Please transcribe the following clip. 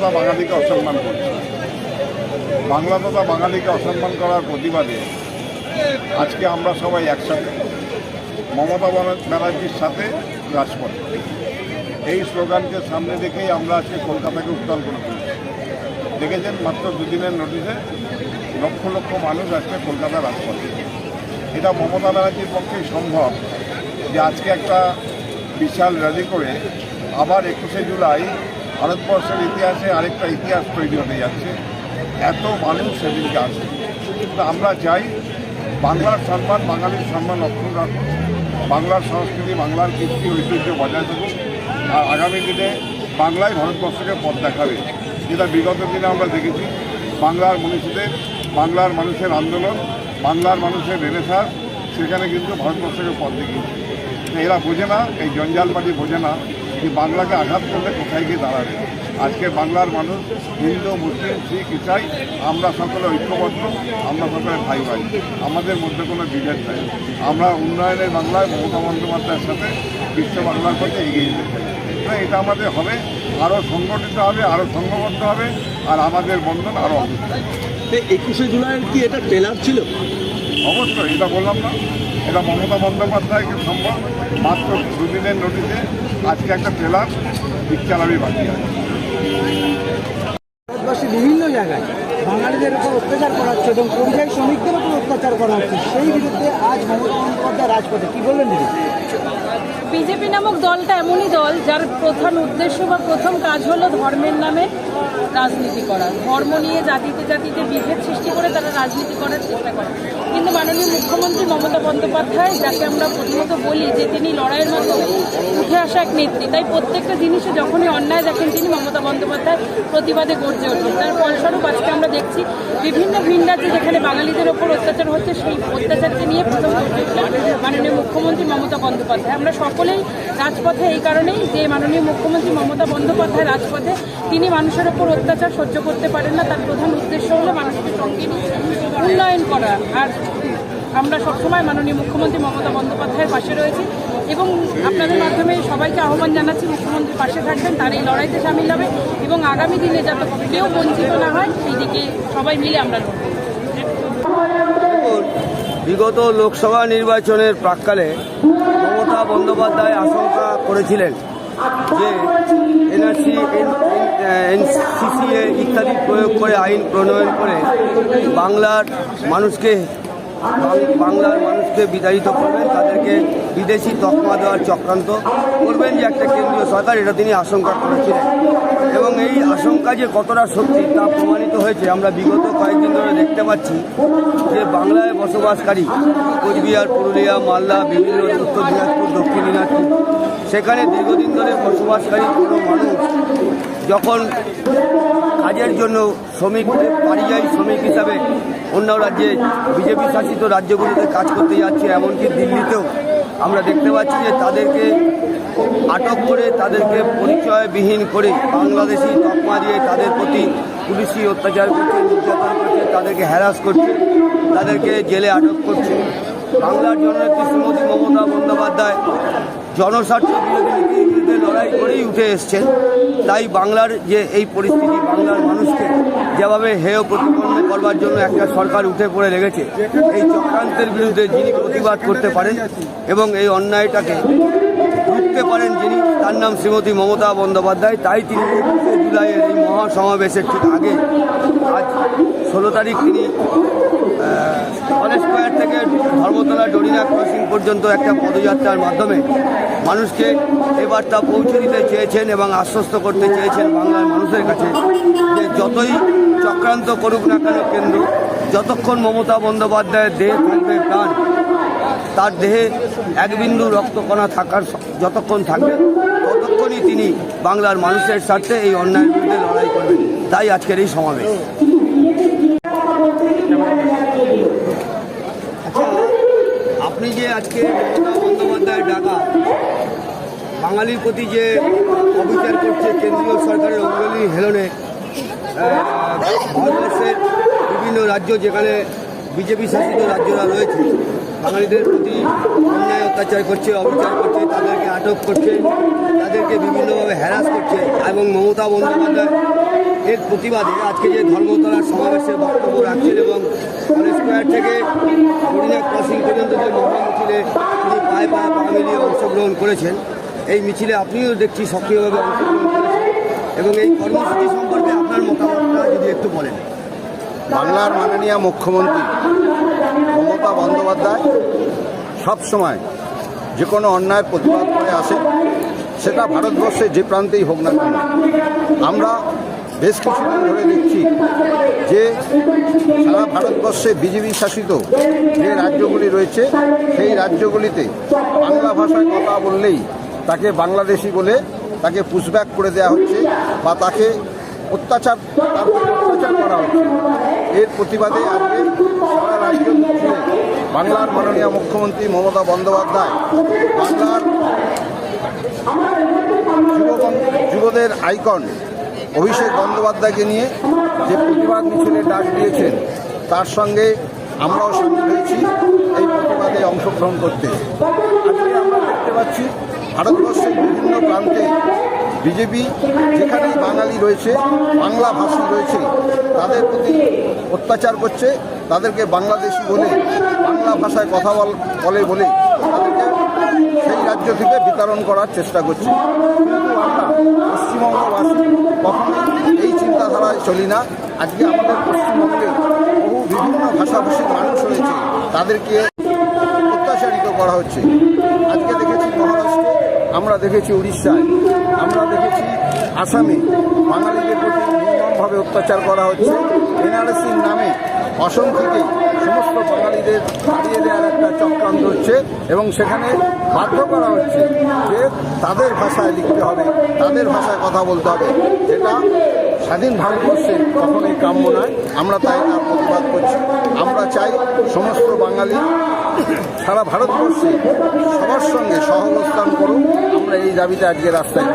তথা বাঙালিকে অসম্মান করছে। বাংলা তথা বাঙালিকে অসম্মান করার প্রতিবাদে আজকে আমরা সবাই একসাথে মমতা ব্যানার্জির সাথে রাজপথে। এই স্লোগানকে সামনে রেখেই আমরা আজকে কলকাতাকে উত্তর করে তুলেছি। দেখেছেন মাত্র দুদিনের নোটিশে লক্ষ লক্ষ মানুষ আজকে কলকাতা রাজপথে। এটা মমতা ব্যানার্জির পক্ষেই সম্ভব যে আজকে একটা বিশাল র্যালি করে আবার একুশে জুলাই ভারতবর্ষের ইতিহাসে আরেকটা ইতিহাস তৈরি হতে যাচ্ছে। এত মানুষ সেদিনকে আসে। আমরা চাই বাংলার সম্মান, বাঙালির সম্মান অক্ষুণ্ণ রাখুন বাংলার সংস্কৃতি, বাংলার কীর্তি ঐতিহ্য বজায় থাকুন আর আগামী দিনে বাংলায় ভারতবর্ষকে পথ দেখাবে। যেটা বিগত দিনে আমরা দেখেছি। বাংলার মনীষীদের, বাংলার মানুষের আন্দোলন, বাংলার মানুষের রেনেসার সেখানে কিন্তু ভারতবর্ষকে পথ দেখিয়েছে। এরা বোঝে না, এই জঞ্জালবাদী বোঝে না। যে বাংলাকে আঘাত করলে কোথায় গিয়ে দাঁড়াবে? আজকে বাংলার মানুষ হিন্দু মুসলিম শিখ ইসাই আমরা সকলে ঐক্যবদ্ধ আমরা সকলে ভাই ভাই। আমাদের মধ্যে কোনো বিভেদ নেই। আমরা উন্নয়নের বাংলায় মমতা বন্দ্যোপাধ্যায়ের সাথে বিশ্ব বাংলার পথে এগিয়ে যেতে চাই। হ্যাঁ এটা আমাদের হবে। আরও সংগঠিত হবে আরও সংঘবদ্ধ হবে আর আমাদের বন্ধন আরও অবস্থা একুশে জুলাইয়ের কি এটা ট্রেলার ছিল? অবশ্যই এটা বললাম না। এটা মমতা বন্দ্যোপাধ্যায়কে সম্ভব। মাত্র দুদিনের নোটিশে আজকে একটা ট্রেলার পিকচার বাকি আছে। বিভিন্ন জায়গায় বাঙালিদের উপর অত্যাচার করা হচ্ছে এবং পরিযায়ী শ্রমিকদের উপর অত্যাচার করা হচ্ছে। সেই বিরুদ্ধে আজ মমতা বন্দ্যোপাধ্যায় রাজপথে কি বললেন বিজেপি নামক দলটা এমনই দল যার প্রধান উদ্দেশ্য বা প্রথম কাজ হলো ধর্মের নামে রাজনীতি করা। ধর্ম নিয়ে জাতিতে জাতিতে বিভেদ সৃষ্টি করে তারা রাজনীতি করার চেষ্টা করে। কিন্তু মাননীয় মুখ্যমন্ত্রী মমতা বন্দ্যোপাধ্যায়, যাকে আমরা প্রথমত বলি যে তিনি লড়াইয়ের মাধ্যমে উঠে আসা এক নেত্রী, তাই প্রত্যেকটা জিনিসে যখনই অন্যায় দেখেন তিনি মমতা বন্দ্যোপাধ্যায় প্রতিবাদে গর্জে ওঠেন। তার ফলস্বরূপ আজকে আমরা দেখছি বিভিন্ন ভিন রাজ্যে যেখানে বাঙালিদের ওপর অত্যাচার হচ্ছে, সেই অত্যাচারকে নিয়ে প্রথম মাননীয় মুখ্যমন্ত্রী মমতা বন্দ্যোপাধ্যায়। আমরা সকলেই রাজপথে এই কারণেই যে মাননীয় মুখ্যমন্ত্রী মমতা বন্দ্যোপাধ্যায় রাজপথে, তিনি মানুষের ওপর অত্যাচার সহ্য করতে পারেন না। তার প্রধান উদ্দেশ্য হলো মানুষকে সঙ্গে উন্নয়ন করা। আর আমরা সবসময় মাননীয় মুখ্যমন্ত্রী মমতা বন্দ্যোপাধ্যায়ের পাশে রয়েছি এবং আপনাদের মাধ্যমে সবাইকে আহ্বান জানাচ্ছি মুখ্যমন্ত্রীর পাশে থাকবেন, তার এই লড়াইতে সামিল হবে এবং আগামী দিনে যাতে কেউ বঞ্চিত না হয়, সেই দিকে সবাই মিলে আমরা বিগত লোকসভা নির্বাচনের প্রাককালে মমতা বন্দ্যোপাধ্যায় আশঙ্কা করেছিলেন যে এনআরসি এনসিসিএ ইত্যাদি প্রয়োগ করে আইন প্রণয়ন করে বাংলার মানুষকে বাংলার মানুষকে বিতাড়িত করবেন, তাদেরকে বিদেশি তকমা দেওয়ার চক্রান্ত করবেন যে একটা কেন্দ্রীয় সরকার, এটা তিনি আশঙ্কা করেছিলেন। এবং এই আশঙ্কা যে কতটা সত্যি তা প্রমাণিত হয়েছে, আমরা বিগত কয়েকদিন ধরে দেখতে পাচ্ছি যে বাংলায় বসবাসকারী কোচবিহার, পুরুলিয়া, মালদা, বিভিন্ন উত্তর দিনাজপুর, দক্ষিণ দিনাজপুর, সেখানে দীর্ঘদিন ধরে বসবাসকারী কোনো মানুষ যখন কাজের জন্য শ্রমিক পরিযায়ী শ্রমিক হিসাবে অন্য রাজ্যে, বিজেপি শাসিত রাজ্যগুলিতে কাজ করতে যাচ্ছে, এমনকি দিল্লিতেও আমরা দেখতে পাচ্ছি যে তাদেরকে আটক করে তাদেরকে পরিচয়বিহীন করে বাংলাদেশি তকমা দিয়ে তাদের প্রতি পুলিশি অত্যাচার করছে, নির্যাতন করছে, তাদেরকে হ্যারাস করছে, তাদেরকে জেলে আটক করছে। বাংলার জননেত্রী শ্রীমতী মমতা বন্দ্যোপাধ্যায় জনস্বার্থ বিরোধী লড়াই করেই উঠে এসছেন। তাই বাংলার যে এই পরিস্থিতি, বাংলার মানুষকে যেভাবে হেয় প্রতিপন্ন করবার জন্য একটা সরকার উঠে পড়ে লেগেছে, এই চক্রান্তের বিরুদ্ধে যিনি প্রতিবাদ করতে পারেন এবং এই অন্যায়টাকে রুখতে পারেন যিনি। তার নাম শ্রীমতী মমতা বন্দ্যোপাধ্যায়। তাই তিনি একুশে জুলাইয়ের এই মহাসমাবেশের ঠিক আগে, আজ ষোলো তারিখ তিনি কলেজ স্কোয়ার থেকে ধর্মতলা ডরিনা ক্রসিং পর্যন্ত একটা পদযাত্রার মাধ্যমে মানুষকে এ বার্তা পৌঁছে দিতে চেয়েছেন এবং আশ্বস্ত করতে চেয়েছেন বাংলার মানুষের কাছে যে যতই চক্রান্ত করুক না কেন কেন্দ্র, যতক্ষণ মমতা বন্দ্যোপাধ্যায়ের দেহ থাকবে প্রাণ তার দেহে এক বিন্দু রক্তকণা থাকার যতক্ষণ থাকবে, ততক্ষণই তিনি বাংলার মানুষের স্বার্থে এই অন্যায়ের বিরুদ্ধে লড়াই করবেন। তাই আজকের এই সমাবেশ। আচ্ছা আপনি যে আজকে মমতা বন্দ্যোপাধ্যায়ের ডাকা, বাঙালির প্রতি যে অবিচার করছে কেন্দ্রীয় সরকারের অঙ্গলি হেলনে ভারতবর্ষের বিভিন্ন রাজ্য যেখানে বিজেপি শাসিত রাজ্যরা রয়েছে বাঙালিদের প্রতি অন্যায় অত্যাচার করছে, অবিচার করছে, তাদেরকে আটক করছে, তাদেরকে বিভিন্নভাবে হ্যারাস করছে এবং মমতা বন্দ্যোপাধ্যায় এর প্রতিবাদে আজকে যে ধর্মতলার সমাবেশে বক্তব্য রাখছেন এবং কলেজ স্কোয়ার থেকে হরিণা ক্রসিং পর্যন্ত যে মহা মিছিলে তিনি পায়ে পায়ে পা মিলিয়ে অংশগ্রহণ করেছেন, এই মিছিলে আপনিও দেখছি সক্রিয়ভাবে অংশগ্রহণ করেছেন এবং এই কর্মসূচি সম্পর্কে আপনার মতামতটা যদি একটু বলেন। বাংলার মাননীয় মুখ্যমন্ত্রী মমতা বন্দ্যোপাধ্যায় সবসময় যে কোনো অন্যায়ের প্রতিবাদ করে আসে, সেটা ভারতবর্ষে যে প্রান্তেই হোক না কেন। আমরা বেশ কিছুদিন ধরে দেখছি যে সারা ভারতবর্ষে বিজেপি শাসিত যে রাজ্যগুলি রয়েছে, সেই রাজ্যগুলিতে বাংলা ভাষায় কথা বললেই তাকে বাংলাদেশি বলে তাকে পুশব্যাক করে দেওয়া হচ্ছে বা তাকে অত্যাচার অত্যাচার করা হচ্ছে। এর প্রতিবাদে আজকে সারা রাজ্য বাংলার মাননীয় মুখ্যমন্ত্রী মমতা বন্দ্যোপাধ্যায় বাংলার যুবদের আইকন অভিষেক বন্দ্যোপাধ্যায়কে নিয়ে যে প্রতিবাদ মিছিলের ডাক দিয়েছেন, তার সঙ্গে আমরাও সামিল হয়েছি এই প্রতিবাদে অংশগ্রহণ করতে। আজকে আমরা দেখতে পাচ্ছি, ভারতবর্ষের বিভিন্ন প্রান্তে বিজেপি যেখানেই বাঙালি রয়েছে, বাংলা ভাষী রয়েছে, তাদের প্রতি অত্যাচার করছে, তাদেরকে বাংলাদেশি বলে, বাংলা ভাষায় কথা বল, বলে তাদেরকে সেই রাজ্য থেকে বিতরণ করার চেষ্টা করছে। পশ্চিমবঙ্গবাসী কখনোই এই চিন্তাধারায় চলি না। আজকে আমাদের পশ্চিমবঙ্গে বহু বিভিন্ন ভাষাভাষীর মানুষ রয়েছে, তাদেরকে অত্যাচারিত করা হচ্ছে। আজকে দেখেছি মহারাষ্ট্র, আমরা দেখেছি উড়িষ্যায়। আমরা দেখেছি আসামে বাঙালিদের প্রতি নির্মমভাবে অত্যাচার করা হচ্ছে। এনআরএসির নামে অসম থেকে সমস্ত বাঙালিদের হারিয়ে দেওয়ার একটা চক্রান্ত হচ্ছে এবং সেখানে বাধ্য করা হচ্ছে যে তাদের ভাষায় লিখতে হবে, তাদের ভাষায় কথা বলতে হবে, যেটা স্বাধীন ভারতবর্ষে কখনোই কাম্য নয়। আমরা তাই তার প্রতিবাদ করছি। আমরা চাই সমস্ত বাঙালি সারা ভারতবর্ষে সবার সঙ্গে সহবস্থান করুন। আমরা এই দাবিতে আজকে রাস্তায়